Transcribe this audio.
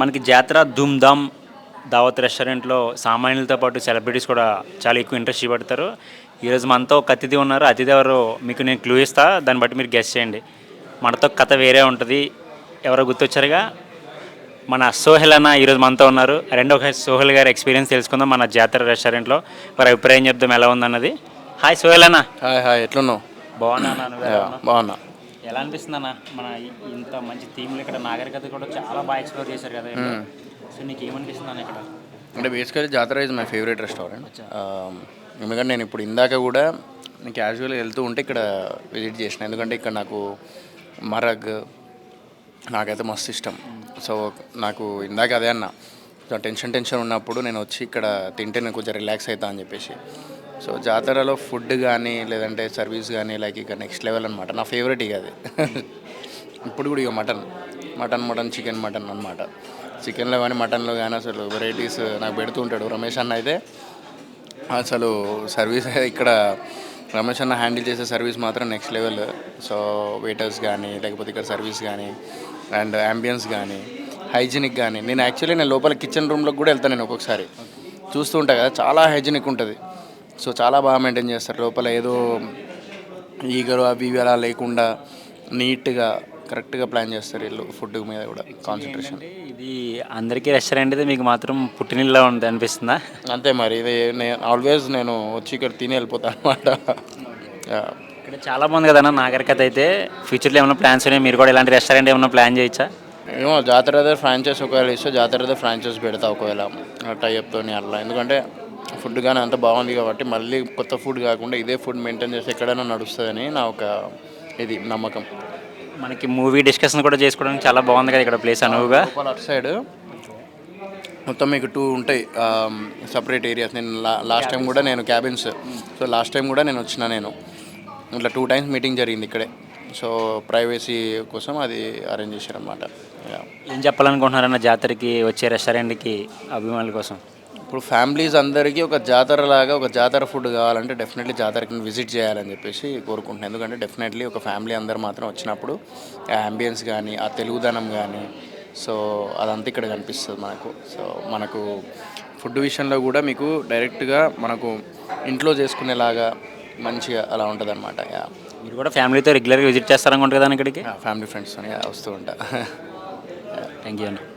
మనకి జాతర ధూమ్ధామ్ దావత్ రెస్టారెంట్లో సామాన్యులతో పాటు సెలబ్రిటీస్ కూడా చాలా ఎక్కువ ఇంట్రెస్ట్ చూపెడతారు. ఈరోజు మనతో ఒక అతిథి ఉన్నారు. అతిథి ఎవరు మీకు నేను క్లూ ఇస్తా. దాన్ని బట్టి మీరు గెస్ట్ చేయండి. మనతో కథ వేరే ఉంటుంది. ఎవరో గుర్తొచ్చారుగా? మన సోహెల్ అన్న ఈరోజు మనతో ఉన్నారు. రెండో ఒక సోహెల్ గారి ఎక్స్పీరియన్స్ తెలుసుకుందాం మన జాతర రెస్టారెంట్లో. వారి అభిప్రాయం చెప్దాం ఎలా ఉందన్నది. హాయ్ సోహెల్ అన్న. హాయ్ హాయ్ ఎట్లున్నావు? బాగున్నా? బాగున్నా. ఎలా అనిపిస్తుంది అన్న? మన ఇంత మంచి థీమ్లు ఇక్కడ నాగరికత కూడా చాలా బాగా ఎక్స్ప్లోర్ చేశారు కదా. సో నీకు ఏమనిపిస్తుంది అన్న ఇక్కడ? అంటే బేసికలీ జాతర ఇస్ మై ఫేవరెట్ రెస్టారెంట్ ఎందుకంటే నేను ఇప్పుడు ఇందాక కూడా నేను క్యాజువల్గా వెళ్తూ ఉంటే ఇక్కడ విజిట్ చేసిన. ఎందుకంటే ఇక్కడ నాకు మరగ్ నాకైతే మస్తు ఇష్టం. సో నాకు ఇందాక అదే అన్న. సో టెన్షన్ టెన్షన్ ఉన్నప్పుడు నేను వచ్చి ఇక్కడ తింటే నేను కొంచెం రిలాక్స్ అవుతా అని చెప్పేసి. సో జాతరలో ఫుడ్ కానీ లేదంటే సర్వీస్ కానీ లైక్ ఇక నెక్స్ట్ లెవెల్ అనమాట నా ఫేవరెట్ ఇక అది. ఇప్పుడు కూడా ఇక mutton mutton mutton chicken mutton అనమాట చికెన్లో కానీ మటన్లో కానీ అసలు వెరైటీస్ నాకు పెడుతూ ఉంటాడు రమేష్ అన్న అయితే. అసలు సర్వీస్ ఇక్కడ రమేష్ అన్న హ్యాండిల్ చేసే సర్వీస్ మాత్రం నెక్స్ట్ లెవెల్ సో వెయిటర్స్ కానీ లేకపోతే ఇక్కడ సర్వీస్ కానీ అండ్ అంబియన్స్ కానీ హైజీనిక్ కానీ నేను యాక్చువల్లీ నేను లోపల కిచెన్ రూమ్లోకి కూడా వెళ్తాను నేను ఒక్కొక్కసారి. చూస్తూ ఉంటా కదా చాలా హైజీనిక్ ఉంటుంది. సో చాలా బాగా మెయింటైన్ చేస్తారు. లోపల ఏదో ఈగలు అవి ఇవి అలా లేకుండా నీట్గా కరెక్ట్గా ప్లాన్ చేస్తారు వీళ్ళు ఫుడ్ మీద కూడా కాన్సన్ట్రేషన్ ఇది అందరికీ రెస్టారెంట్ అయితే మీకు మాత్రం పుట్టినిల్లా ఉంది అనిపిస్తుందా? అంతే మరి. ఇది నేను ఆల్వేస్ నేను వచ్చి ఇక్కడ తిని వెళ్ళిపోతాను అనమాట ఇక్కడ చాలా బాగుంది కదా నాగరికత అయితే. ఫ్యూచర్లో ఏమైనా ప్లాన్స్ ఉన్నాయి? మీరు కూడా ఇలాంటి రెస్టారెంట్ ఏమైనా ప్లాన్ చేయొచ్చా? ఏమో జాతర ఫ్రాంచైజ్ ఒకవేళ ఇస్తే జాతర ఫ్రాంచైజ్ పెడతా ఒకవేళ. టైప్తో అట్లా. ఎందుకంటే ఫుడ్ కానీ అంత బాగుంది కాబట్టి మళ్ళీ కొత్త ఫుడ్ కాకుండా ఇదే ఫుడ్ మెయింటైన్ చేస్తే ఎక్కడైనా నడుస్తుందని నా ఒక ఇది నమ్మకం. మనకి మూవీ డిస్కషన్ కూడా చేసుకోవడానికి చాలా బాగుంది కదా ఇక్కడ ప్లేస్ అనువుగా. అటు సైడ్ మొత్తం మీకు టూ ఉంటాయి సపరేట్ ఏరియాస్ నేను లాస్ట్ టైం కూడా నేను క్యాబిన్స్ సో లాస్ట్ టైం కూడా నేను వచ్చిన నేను. ఇట్లా టూ టైమ్స్ మీటింగ్ జరిగింది ఇక్కడే. సో ప్రైవసీ కోసం అది అరేంజ్ చేశారనమాట ఏం చెప్పాలనుకుంటున్నారన్న జాతరకి వచ్చే రెస్టారెంట్కి అభిమానుల కోసం? ఇప్పుడు ఫ్యామిలీస్ అందరికీ ఒక జాతర లాగా ఒక జాతర ఫుడ్ కావాలంటే డెఫినెట్లీ జాతరకి విజిట్ చేయాలని చెప్పేసి కోరుకుంటున్నాను. ఎందుకంటే డెఫినెట్లీ ఒక ఫ్యామిలీ అందరు మాత్రం వచ్చినప్పుడు ఆ అంబియన్స్ కానీ ఆ తెలుగుదనం కానీ సో అదంతా ఇక్కడ కనిపిస్తుంది మనకు. సో మనకు ఫుడ్ విషయంలో కూడా మీకు డైరెక్ట్గా మనకు ఇంట్లో చేసుకునేలాగా మంచిగా అలా ఉంటుంది అనమాట మీరు కూడా ఫ్యామిలీతో రెగ్యులర్గా విజిట్ చేస్తారనుకుంటు కదా ఇక్కడికి? ఫ్యామిలీ ఫ్రెండ్స్ వస్తూ ఉంటా. థ్యాంక్ యూ అన్న